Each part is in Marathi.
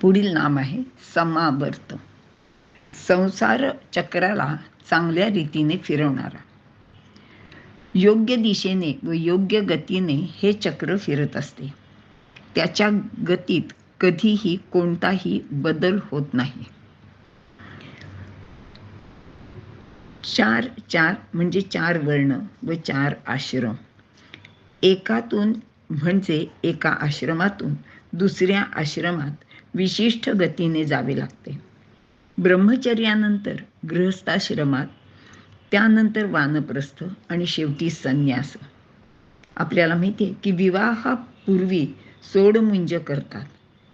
पुढील नाम आहे समावर्त. संसार चक्राला चांगल्या रीतीने फिरवणारा. योग्य दिशेने व योग्य गतीने हे चक्र फिरत असते. त्याच्या गतीत कधीही कोणताही बदल होत नाही. चार चार म्हणजे चार वर्ण व चार आश्रम. एकातून म्हणजे एका आश्रमातून दुसऱ्या आश्रमात विशिष्ट गतीने जावे लागते. ब्रह्मचर्यानंतर गृहस्थाश्रमात त्यानंतर वानप्रस्थ आणि शेवटी संन्यास. आपल्याला माहिती आहे की विवाहापूर्वी सोडमुंज करतात.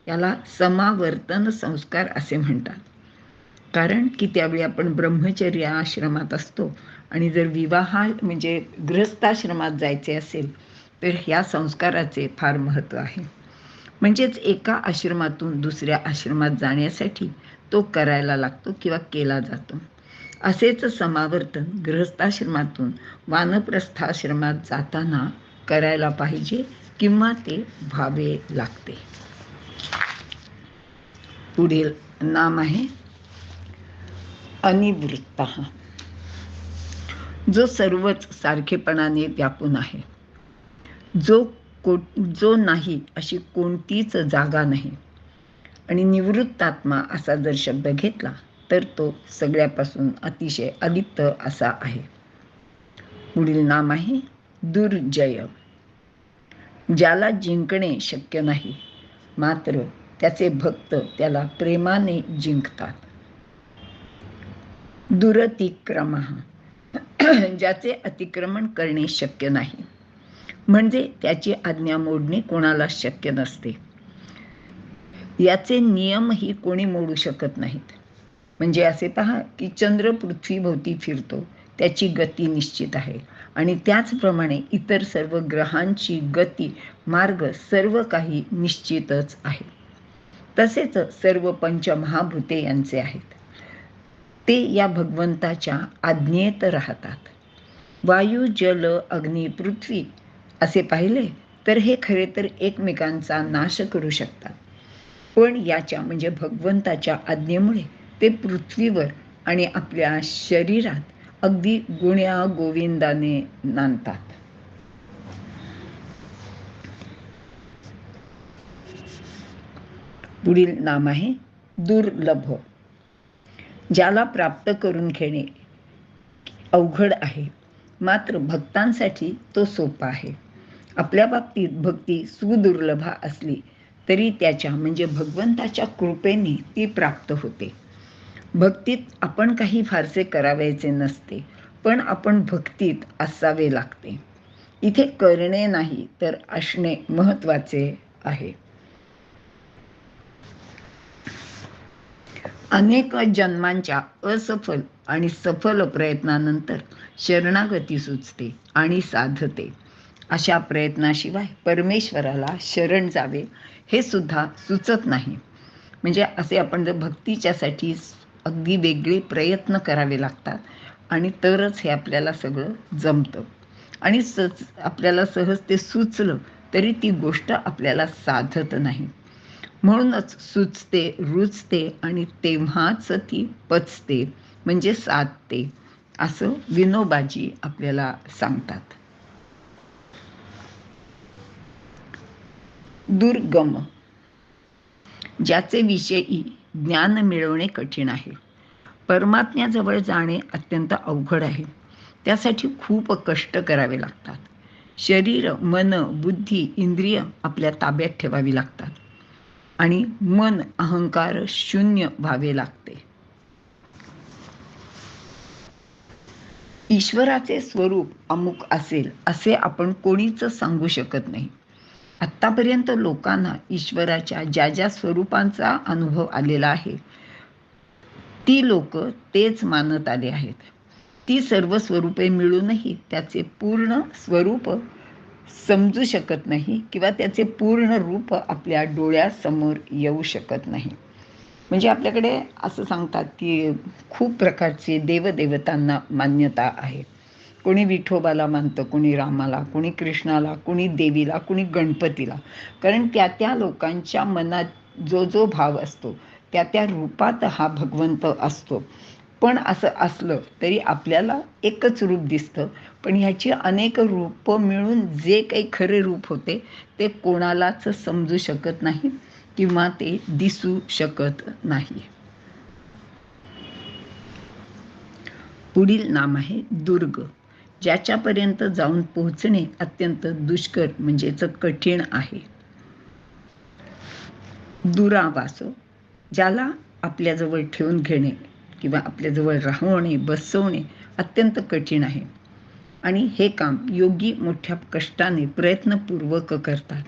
याला समावर्तन संस्कार असे म्हणतात. कारण की त्यावेळी आपण ब्रह्मचर्य आश्रमात असतो आणि जर विवाह म्हणजे गृहस्थाश्रमात जायचे असेल तर ह्या संस्काराचे फार महत्त्व आहे. म्हणजेच एका आश्रमातून दुसऱ्या आश्रमात जाण्यासाठी तो करायला लागतो किंवा केला जातो. असेच समावर्तन गृहस्थाश्रमातून वानप्रस्थाश्रमात जाताना करायला पाहिजे किंवा ते व्हावे लागते. पुढील नाम आहे अनिवृत्त. जो सर्वच सारखेपणाने व्यापून आहे. जो को जो नाही अशी कोणतीच जागा नाही. आणि निवृत्तात्मा असा जर शब्द घेतला तर तो सगळ्यापासून अतिशय अलिप्त असा आहे. पुढील नाम आहे दुर्जय. ज्याला जिंकणे शक्य नाही मात्र त्याचे भक्त त्याला प्रेमाने जिंकतात. दुरतिक्रम ज्याचे अतिक्रमण करणे शक्य नाही. म्हणजे त्याची आज्ञा मोडणे कोणाला शक्य नसते. याचे नियमही कोणी मोडू शकत नाहीत. म्हणजे असे पहा की चंद्र पृथ्वीभोवती फिरतो त्याची गती निश्चित आहे आणि त्याचप्रमाणे इतर सर्व ग्रहांची गती मार्ग सर्व काही निश्चितच आहे. तसेच सर्व पंचमहाभूते यांचे आहेत. ते या भगवंताच्या आज्ञेत राहतात. वायू जल अग्नी पृथ्वी असे पाहिले तर हे खरे तर एकमेकांचा नाश करू शकतात. पण याच्या म्हणजे भगवंताच्या आज्ञेमुळे ते पृथ्वीवर आणि आपल्या शरीरात अगदी गुण्या गोविंदाने नांदतात. पुढील नाम आहे दुर्लभ. ज्याला प्राप्त करून घेणे अवघड आहे. मात्र भक्तांसाठी तो सोपा आहे. आपल्या बाबतीत भक्ती सुदुर्लभा असली तरी त्याच्या म्हणजे भगवंताच्या कृपेने ती प्राप्त होते. भक्तीत आपण काही फारसे करावायचे नसते पण आपण भक्तीत असावे लागते. इथे करणे नाही तर असणे महत्त्वाचे आहे. अनेक जन्मांच्या असफल आणि सफल प्रयत्नानंतर शरणागती सुचते आणि साधते. अशा प्रयत्नाशिवाय परमेश्वराला शरण जावे हे सुद्धा सुचत नाही. म्हणजे असे आपण जर भक्तीच्यासाठी अगदी वेगळे प्रयत्न करावे लागतात आणि तरच हे आपल्याला सगळं जमतं. आणि सच आपल्याला सहज ते सुचलं तरी ती गोष्ट आपल्याला साधत नाही. म्हणूनच सुचते रुचते आणि तेव्हाच ती पचते म्हणजे साधते असं विनोबाजी आपल्याला सांगतात. दुर्गम ज्याचे विषयी ज्ञान मिळवणे कठीण आहे. परमात्म्याजवळ जाणे अत्यंत अवघड आहे. त्यासाठी खूप कष्ट करावे लागतात. शरीर मन बुद्धी इंद्रिय आपल्या ताब्यात ठेवावी लागतात. आणि मन अहंकार शून्य व्हावे लागते. ईश्वराचे स्वरूप अमुक असेल असे आपण कोणीच सांगू शकत नाही. आत्तापर्यंत लोकांना ईश्वराच्या ज्या ज्या स्वरूपांचा अनुभव आलेला आहे ती लोक तेच मानत आले आहेत. ती सर्व स्वरूपे मिळूनही त्याचे पूर्ण स्वरूप समजू शकत नाही किंवा त्याचे पूर्ण रूप आपल्या डोळ्यासमोर येऊ शकत नाही. म्हणजे आपल्याकडे असं सांगतात की खूप प्रकारचे देवदेवतांना मान्यता आहे. कोणी विठोबाला मानतं कोणी रामाला कोणी कृष्णाला कोणी देवीला कोणी गणपतीला. कारण त्या त्या लोकांच्या मनात जो जो भाव असतो त्या त्या रूपात हा भगवंत असतो. पण असं असलं तरी आपल्याला एकच रूप दिसतं. पण ह्याची अनेक रूपं मिळून जे काही खरे रूप होते ते कोणालाच समजू शकत नाही किंवा ते दिसू शकत नाही. पुढील नाम आहे दुर्ग. ज्याच्यापर्यंत जाऊन पोहोचणे अत्यंत दुष्कर म्हणजेच कठीण आहे. दुरावास ज्याला आपल्याजवळ ठेवून घेणे किंवा आपल्याजवळ राहवणे बसवणे अत्यंत कठीण आहे. आणि हे काम योगी मोठ्या कष्टाने प्रयत्नपूर्वक करतात.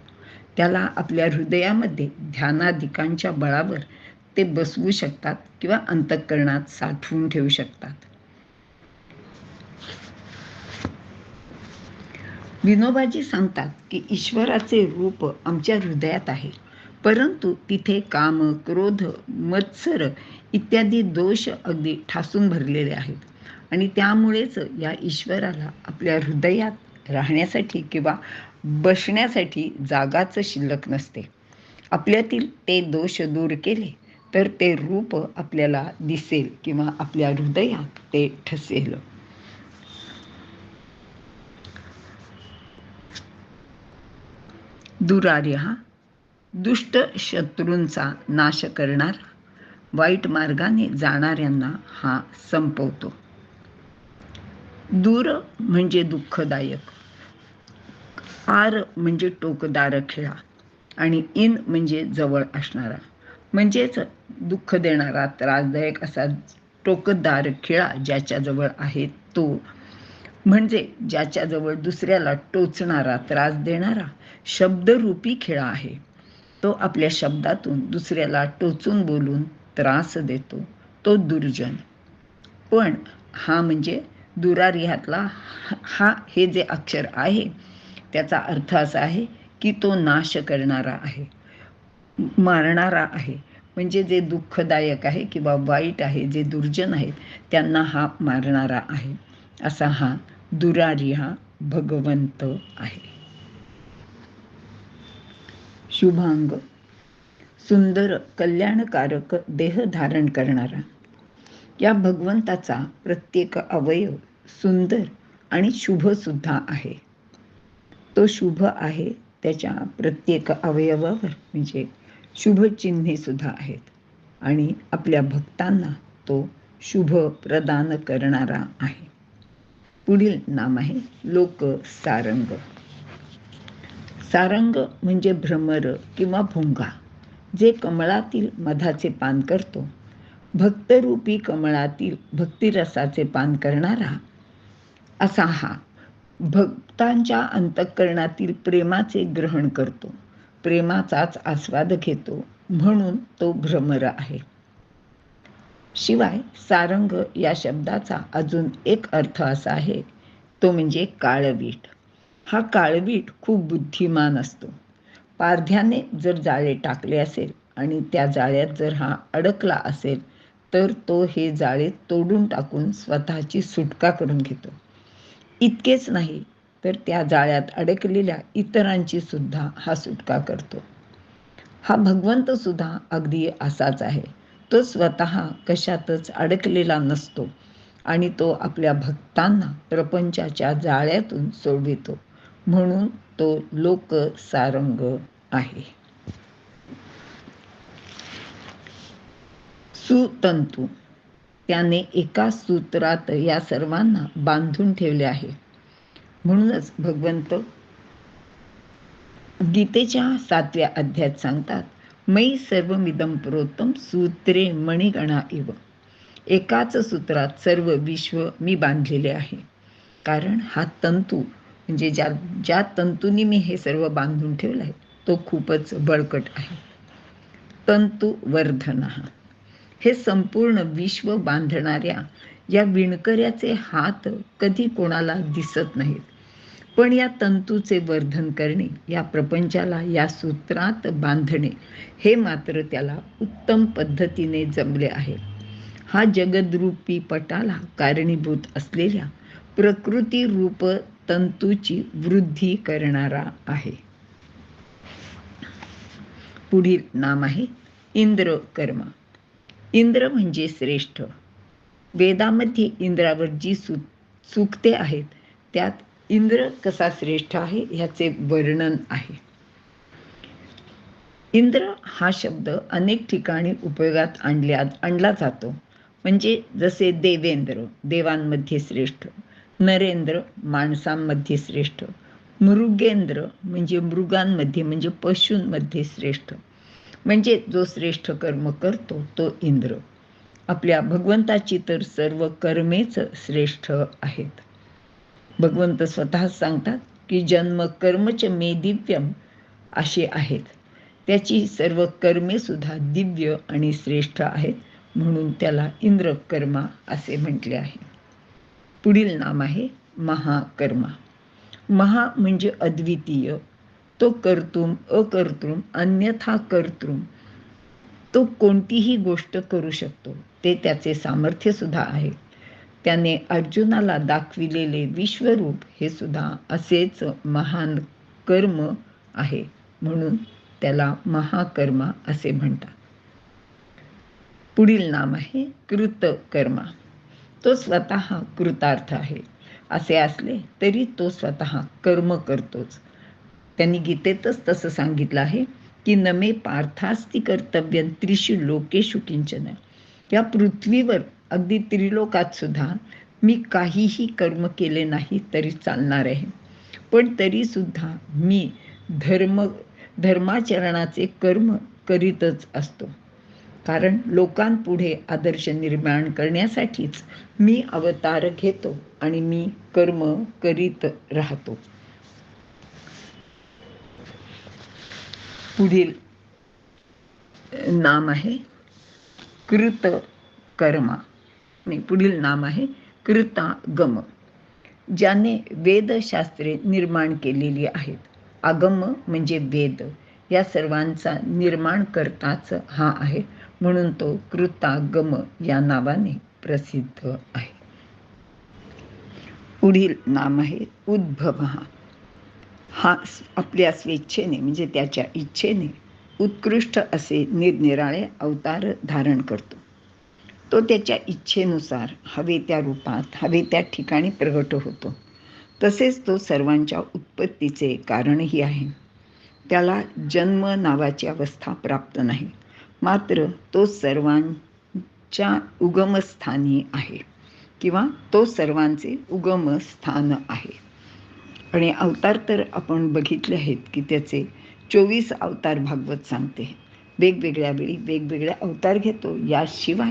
त्याला आपल्या हृदयामध्ये ध्यानाधिकांच्या बळावर ते बसवू शकतात किंवा अंतःकरणात साठवून ठेवू शकतात. विनोबाजी सांगतात की ईश्वराचे रूप आमच्या हृदयात आहे. परंतु तिथे काम क्रोध मत्सर इत्यादी दोष अगदी ठासून भरलेले आहेत. आणि त्यामुळेच या ईश्वराला आपल्या हृदयात राहण्यासाठी किंवा बसण्यासाठी जागाच शिल्लक नसते. आपल्यातील ते दोष दूर केले तर ते रूप आपल्याला दिसेल किंवा आपल्या हृदयात ते ठसेल. दुरार्य दुष्ट शत्रूंचा नाश करणारा वाईट मार्गाने जाणाऱ्यांना हा संपवतो. दूर म्हणजे दुःखदायक आर म्हणजे टोकदार खेळा आणि इन म्हणजे जवळ असणारा. म्हणजेच दुःख देणारा त्रासदायक असा टोकदार खिळा ज्याच्याजवळ आहे तो म्हणजे ज्याच्याजवळ दुसऱ्याला टोचणारा त्रास देणारा शब्दरूपी खिळा आहे तो आपल्या शब्दातून दुसऱ्याला टोचून बोलून त्रास देतो तो दुर्जन. पण हा म्हणजे दुरारिहातला हा हे जे अक्षर आहे त्याचा अर्थ असा आहे की तो नाश करणारा आहे मारणारा आहे. म्हणजे जे दुःखदायक आहे किंवा वाईट आहे जे दुर्जन आहेत त्यांना हा मारणारा आहे असा हा दुरारी हा भगवंत आहे. शुभांग. सुंदर कल्याणकारक देह धारण करणारा. या भगवंताचा प्रत्येक अवयव सुंदर आणि शुभ सुद्धा आहे. तो शुभ आहे त्याच्या प्रत्येक अवयवावर म्हणजे शुभ चिन्हे सुद्धा आहेत. आणि आपल्या भक्तांना तो शुभ प्रदान करणारा आहे. पुढील नाम आहे लोक सारंग. सारंग म्हणजे भ्रमर किंवा भुंगा जे कमळातील मधाचे पान करतो. भक्तरूपी कमळातील भक्तिरसाचे पान करणारा असा हा भक्तांच्या अंतःकरणातील प्रेमाचे ग्रहण करतो. प्रेमाचाच आस्वाद घेतो म्हणून तो भ्रमर आहे. शिवाय सारंग या शब्दाचा अजून एक अर्थ असा आहे तो म्हणजे काळवीट. हा काळवीट खूप बुद्धिमान असतो. पारध्याने जर जाळे टाकले असेल आणि त्या जाळ्यात जर हा अडकला असेल तर तो हे जाळे तोडून टाकून स्वतःची सुटका करून घेतो. इतकेच नाही तर त्या जाळ्यात अडकलेल्या इतरांची सुद्धा हा सुटका करतो. हा भगवंत सुद्धा अगदी असाच आहे. तो स्वतः कशातच अडकलेला नसतो आणि तो आपल्या भक्तांना प्रपंचाच्या जाळ्यातून सोडवितो. म्हणून तो लोक सारंग आहे. सुतंतू. त्याने एका सूत्रात या सर्वांना बांधून ठेवले आहे. म्हणूनच भगवंत गीतेच्या सातव्या अध्यायात सांगतात मै सर्वमिदं प्रोत्तम सूत्रे मणिगणा इव। एकाच सूत्रात सर्व विश्व मी बांधलेले आहे। कारण हा तंतू म्हणजे ज्या ज्या तंतूंनी मी हे सर्व बांधून ठेवलं आहे तो खूपच बळकट आहे। तंतू वर्धन हे संपूर्ण विश्व बांधणाऱ्या या विणकऱ्याचे हात कधी कोणाला दिसत नाहीत। पण या तंतूचे वर्धन करणे या प्रपंचाला या सूत्रात बांधणे हे मात्र त्याला उत्तम पद्धतीने जमले आहे. हा जगदरूपी पटाला कारणीभूत असलेल्या प्रकृती रूप तंतूची वृद्धी करणारा आहे. पुढील नाम आहे इंद्र कर्म इंद्र म्हणजे श्रेष्ठ. वेदामध्ये इंद्रावर जी सु सुक्ते आहेत त्यात इंद्र कसा श्रेष्ठ आहे ह्याचे वर्णन आहे. इंद्र हा शब्द अनेक ठिकाणी उपयोगात आणल्या आणला जातो. म्हणजे जसे देवेंद्र देवांमध्ये श्रेष्ठ नरेंद्र माणसांमध्ये श्रेष्ठ मृगेंद्र म्हणजे मृगांमध्ये म्हणजे पशूंमध्ये श्रेष्ठ. म्हणजे जो श्रेष्ठ कर्म करतो तो इंद्र. आपल्या भगवंताची तर सर्व कर्मेच श्रेष्ठ आहेत. भगवंत स्वतः सांगतात की जन्म कर्मच मे दिव्यम असे आहेत. त्याची सर्व कर्मे सुद्धा दिव्य आणि श्रेष्ठ आहेत म्हणून त्याला इंद्रकर्मा असे म्हटले आहे. पुढील नाम आहे महाकर्मा. महा म्हणजे अद्वितीय. तो कर्तुम अकर्तृम अन्यथा कर्तृम. तो कोणतीही गोष्ट करू शकतो. ते त्याचे सामर्थ्य सुद्धा आहे. त्याने अर्जुनाला दाखविलेले विश्वरूप हे सुद्धा असेच महान कर्म आहे म्हणून त्याला महाकर्मा असे म्हणतात. पुढील नाम आहे कृतकर्मा. तो स्वतः कृतार्थ आहे. असे असले तरी तो स्वतः कर्म करतोच. त्यांनी गीतेतच तसं सांगितलं आहे की नमे पार्थास्ती कर्तव्य त्रिशु लोकेशु किंचन या पृथ्वीवर अगदी त्रिलोकात सुद्धा मी काहीही कर्म केले नाही तरी चालणार आहे. पण तरी सुद्धा मी धर्म धर्माचरणाचे कर्म करीतच असतो. कारण लोकांपुढे आदर्श निर्माण करण्यासाठीच मी अवतार घेतो आणि मी कर्म करीत राहतो. पुढील नाम आहे कृत कर्मा नाही पुढील नाम आहे कृतागम ज्याने वेदशास्त्रे निर्माण केलेली आहेत. आगम म्हणजे वेद या सर्वांचा निर्माण करताच हा आहे म्हणून तो कृतागम या नावाने प्रसिद्ध आहे. पुढील नाम आहे उद्भव. हा आपल्या स्वेच्छेने म्हणजे त्याच्या इच्छेने उत्कृष्ट असे निरनिराळे अवतार धारण करतो. तो त्याच्या इच्छेनुसार हवे त्या रूपात हवे त्या ठिकाणी प्रगट होतो. तसेच तो सर्वांच्या उत्पत्तीचे कारणही आहे. त्याला जन्म नावाची अवस्था प्राप्त नाही. मात्र तो सर्वांच्या उगमस्थानी आहे किंवा तो सर्वांचे उगमस्थान आहे. आणि अवतार तर आपण बघितले आहेत की त्याचे चोवीस अवतार भागवत सांगते. वेगवेगळ्या वेळी वेगवेगळे अवतार घेतो. याशिवाय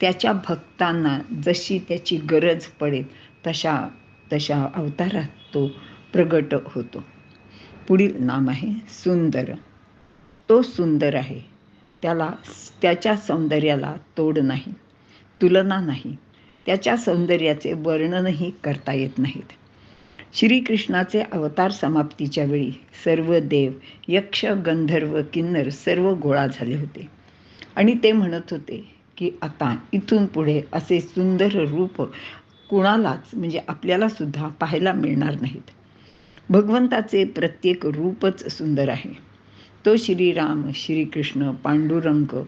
त्याच्या भक्तांना जशी त्याची गरज पडेल तशा तशा अवतारात तो प्रगट होतो. पुढील नाम आहे सुंदर. तो सुंदर आहे. त्याला त्याच्या सौंदर्याला तोड नाही तुलना नाही. त्याच्या सौंदर्याचे वर्णनही करता येत नाहीत. श्रीकृष्णाचे अवतार समाप्तीच्या वेळी सर्व देव यक्ष गंधर्व किन्नर सर्व गोळा झाले होते. आणि ते म्हणत होते की आता इथून पुढे असे सुंदर रूप कुणालाच म्हणजे आपल्याला सुद्धा पाहायला मिळणार नाहीत. भगवंताचे प्रत्येक रूपच सुंदर आहे. तो श्रीराम श्रीकृष्ण पांडुरंग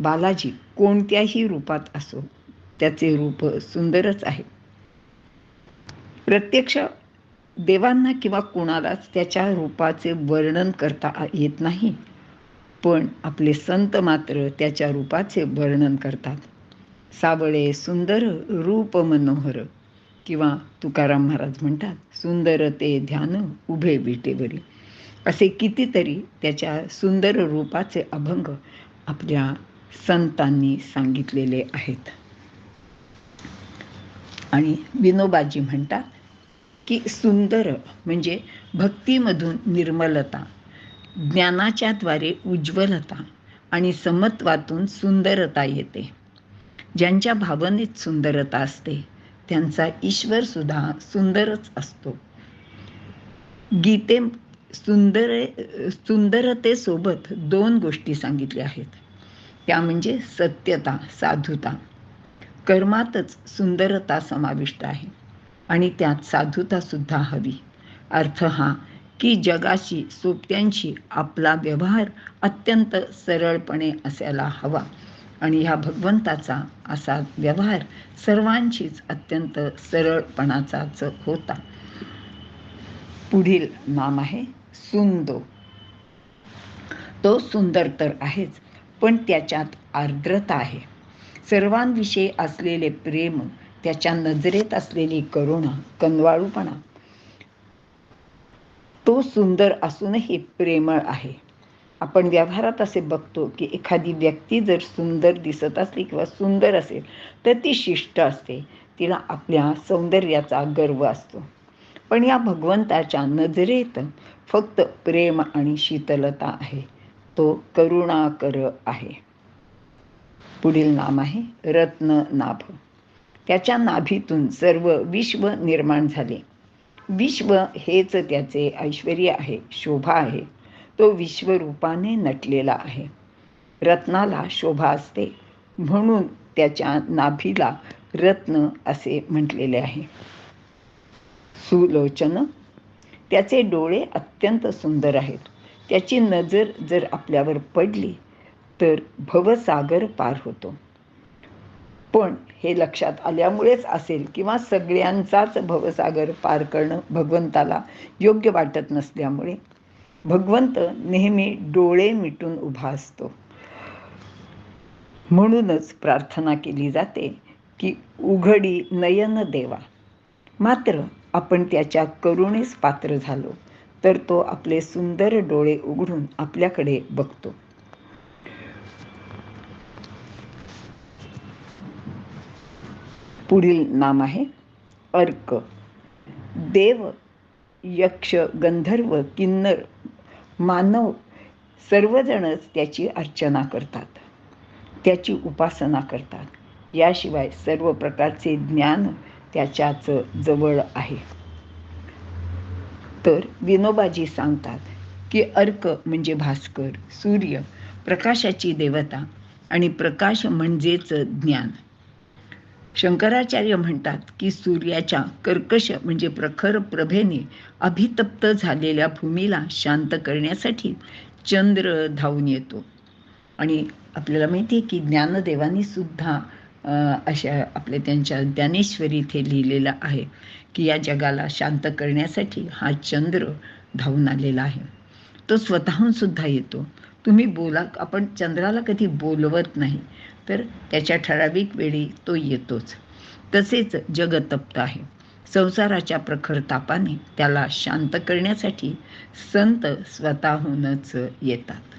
बालाजी कोणत्याही रूपात असो त्याचे रूप सुंदरच आहे. प्रत्यक्ष देवांना किंवा कुणालाच त्याच्या रूपाचे वर्णन करता येत नाही. पण आपले संत मात्र त्याच्या रूपाचे वर्णन करतात. सावळे सुंदर रूप मनोहर किंवा तुकाराम महाराज म्हणतात सुंदर ते ध्यान उभे विटेवरी. असे कितीतरी त्याच्या सुंदर रूपाचे अभंग आपल्या संतांनी सांगितलेले आहेत. आणि विनोबाजी म्हणतात की सुंदर म्हणजे भक्तीमधून निर्मलता. ज्ञानाच्या द्वारे उज्ज्वलता आणि समत्वातून सुंदरता येते. ज्यांच्या भावनेत सुंदरता असते त्यांचा ईश्वर सुद्धा सुंदरच असतो. गीते सुंदर सुंदरतेसोबत दोन गोष्टी सांगितल्या आहेत. त्या म्हणजे सत्यता साधुता. कर्मातच सुंदरता समाविष्ट आहे आणि त्यात साधुता सुद्धा हवी. अर्थ हा की जगाशी सोबत्यांशी आपला व्यवहार अत्यंत सरळपणे असायला हवा. आणि ह्या भगवंताचा असा व्यवहार सर्वांशीच अत्यंत सरळपणाचाच होता. पुढील नाम आहे सुंदो. तो सुंदर तर आहेच पण त्याच्यात आर्द्रता आहे. सर्वांविषयी असलेले प्रेम त्याच्या नजरेत असलेली करुणा कनवाळूपणा तो सुंदर असूनही प्रेमळ आहे. आपण व्यवहारात असे बघतो की एखादी व्यक्ती जर सुंदर दिसत असली किंवा सुंदर असेल तर ती शिष्ट असते. तिला आपल्या सौंदर्याचा गर्व असतो. पण या भगवंताच्या नजरेत फक्त प्रेम आणि शीतलता आहे. तो करुणाकर आहे. पुढील नाम आहे रत्न नाभ त्याच्या नाभीतून सर्व विश्व निर्माण झाले. विश्व हेच त्याचे ऐश्वर आहे शोभा आहे. तो विश्वरूपाने नटलेला आहे. रत्नाला शोभा असते म्हणून त्याच्या नाभीला रत्न असे म्हटलेले आहे. सुलोचन त्याचे डोळे अत्यंत सुंदर आहेत. त्याची नजर जर आपल्यावर पडली तर भवसागर पार होतो. पण हे लक्षात आल्यामुळेच असेल किंवा सगळ्यांचाच भवसागर पार करणं भगवंताला योग्य वाटत नसल्यामुळे. भगवंत नेहमी डोळे मिटून उभा असतो. म्हणूनच प्रार्थना केली जाते की उघडी नयन देवा. मात्र आपण त्याच्या करुणेस पात्र झालो तर तो आपले सुंदर डोळे उघडून आपल्याकडे बघतो. पुढील नाम आहे अर्क. देव यक्ष गंधर्व किन्नर मानव सर्वजणच त्याची अर्चना करतात त्याची उपासना करतात. याशिवाय सर्व प्रकारचे ज्ञान त्याच्याच जवळ आहे. तर विनोबाजी सांगतात की अर्क म्हणजे भास्कर सूर्य प्रकाशाची देवता आणि प्रकाश म्हणजेच ज्ञान. शंकराचार्य म्हणतात की सूर्याच्या कर्कश म्हणजे प्रखर प्रभेने अभितप्त झालेल्या भूमीला शांत करण्यासाठी चंद्र धावून येतो. आणि आपल्याला माहिती आहे की ज्ञानदेवानी सुद्धा अशा आपल्या त्यांच्या ज्ञानेश्वरी इथे लिहिलेलं आहे की या जगाला शांत करण्यासाठी हा चंद्र धावून आलेला आहे. तो स्वतःहून सुद्धा येतो. तुम्ही बोला आपण चंद्राला कधी बोलवत नाही. तर त्याच्या ठराविक वेळी तो येतोच. तसेच जगतप्त आहे. संसाराच्या प्रखर तापाने त्याला शांत करण्यासाठी संत स्वतःहूनच येतात.